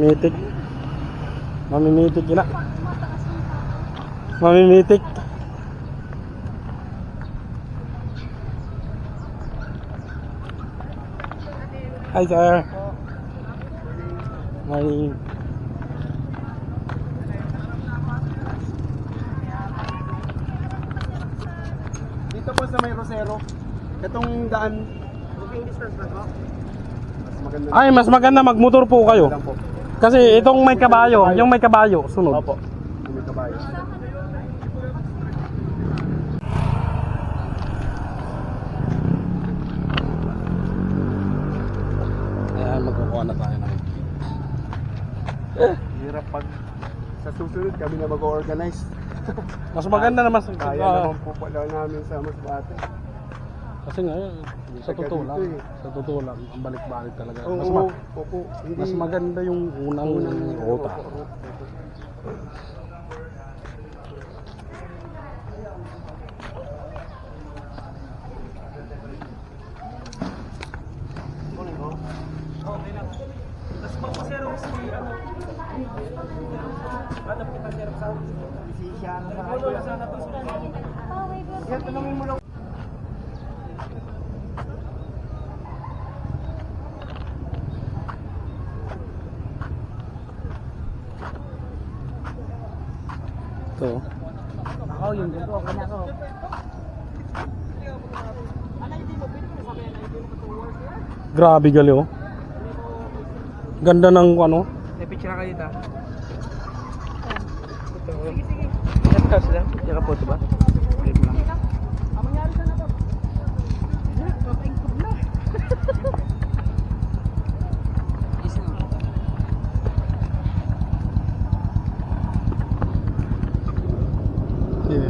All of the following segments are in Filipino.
Mamimitik. Mamimitik yun na. Mamimitik. Hi sir. Morning. Dito po sa may Rosero, itong daan, walking distance na to. Mas maganda Ay, mas maganda magmotor po kayo. lang po. Kasi itong may kabayo, yung may kabayo, sunod. Opo. Kung may kabayo. Ayan, magkukuha na tayo ng Hirap pag sa susunod kami na mag-organize. Mas maganda naman sa Kaya ah, naman po pala namin sa Masbate. Kasi nga, sa totoo lang, eh. sa totoo lang, ang balik-balik talaga. Oo, Mas, ma- opo. Hindi, mas maganda yung unang, unang rota. opo, opo, opo. Ito. Oh, yung ganito, okay na ako. Grabe gali oh. Ganda ng ano. May picture ka dito. Ito. Sige, sige. Ito sila. Diyan ka photo ba? Wait mo lang. Sige.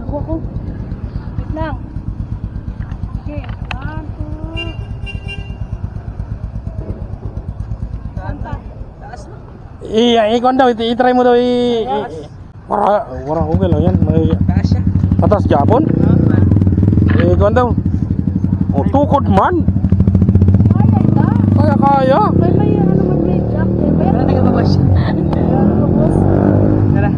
Ako, ako. Wait lang. Okay, one, two. Saan pa? Iya, ikon daw, i-try mo daw i... i- Wara, wara okay lang yan. May, Taas siya. patas Japon. Eh, ikon daw. Oh, tukod man. Kaya ka? Kaya kaya. May may ano man may jack. May may Tara, siya. Lubos. Tara.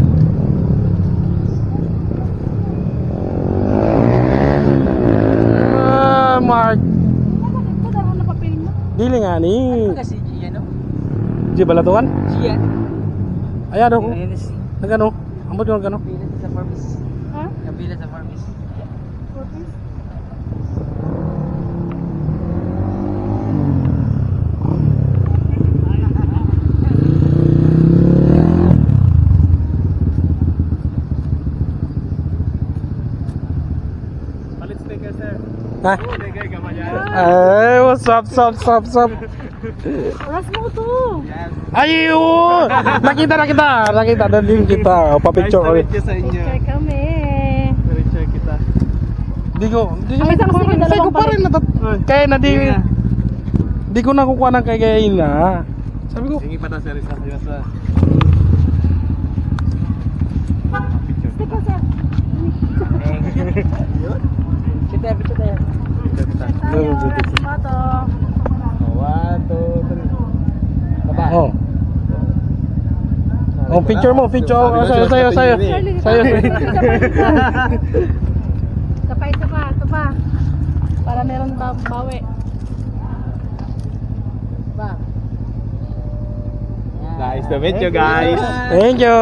Ah, Mark. Ano dito? Daro na papel mo. Dili nga ni. Kasi Gia, no? Di balatuan? ayo Ayan ako. Nagano? Ang ba't nagano? Pila sa Forbes. Sa Hey, what's up. Oras mo to. Ayo! Nakita, nakita, nakita, nandun kita. O, Pa-picture ko. Nice sa inyo. Picture kami. Picture kita. Di ko, di ko, di ko dalawang pa rin natat... Kaya na di... Di ko nakukuha ng kay kaya na. Sabi ko, Sige pa na, sir. Isa kayo sa... Stick ko, sir. Kita, picture tayo. Tayo. Pato. One, two, three. Baba. oh. Oh, picture mo, picture. Oh, sayo, sayo, sayo. Charlie, Sayo, sayo. Ito pa, ito pa. Para meron ba bawi. Ba. Nice to meet you, guys. Thank you.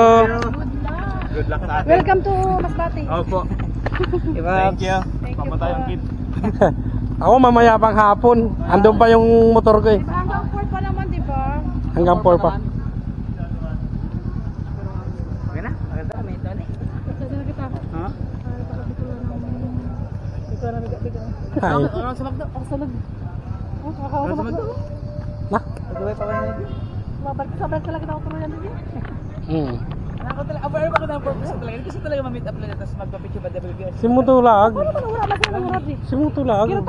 Good luck sa atin. Welcome to Masbate. Opo. Thank you. Thank you Pamatay ang kit. Ako mamaya pang hapon. Andun pa yung motor ko eh. Hanggang 4 pa naman, di ba? Hanggang 4 pa. Okay na? Maganda, may ito na Kasi na kita. Ha? Para pakabitulan ng... Na. Hi. Ano sa magdo? Ako sa. Oh, kakakawa sa magdo. Na? Nagawin pa ba na yun? Mabalik sa balik talaga ako tuloy yan. Hmm. Ako talaga, aware ba ko ng purpose talaga? Gusto talaga ma-meet up nila tapos magpa-picture ba WBS? Si Mutulag. Ano naman wala ba sila ng murad eh? Si Mutulag. Kira